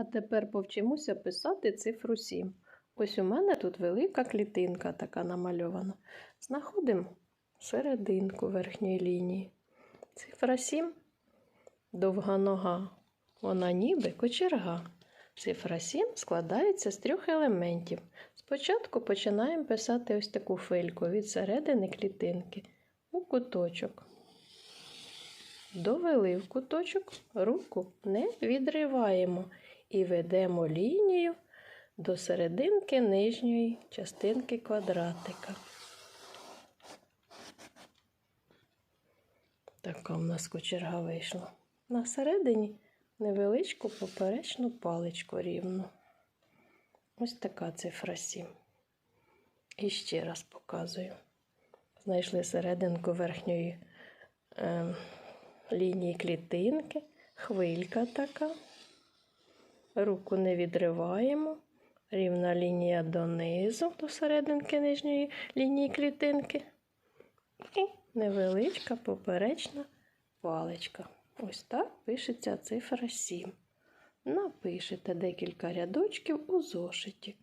А тепер повчимося писати цифру 7. Ось у мене тут велика клітинка така намальована. Знаходимо серединку верхньої лінії. Цифра 7 довга нога. Вона ніби кочерга. Цифра 7 складається з трьох елементів. Спочатку починаємо писати ось таку фильку від середини клітинки у куточок. Довели в куточок, руку не відриваємо і ведемо лінію до серединки нижньої частинки квадратика. Така в нас кочерга вийшла. На середині невеличку поперечну паличку рівну. Ось така цифра 7. І ще раз показую. Знайшли серединку верхньої е, лінії клітинки, хвилька така. Руку не відриваємо. Рівна лінія донизу, до серединки нижньої лінії клітинки. І невеличка поперечна паличка. Ось так пишеться цифра 7. Напишете декілька рядочків у зошиті.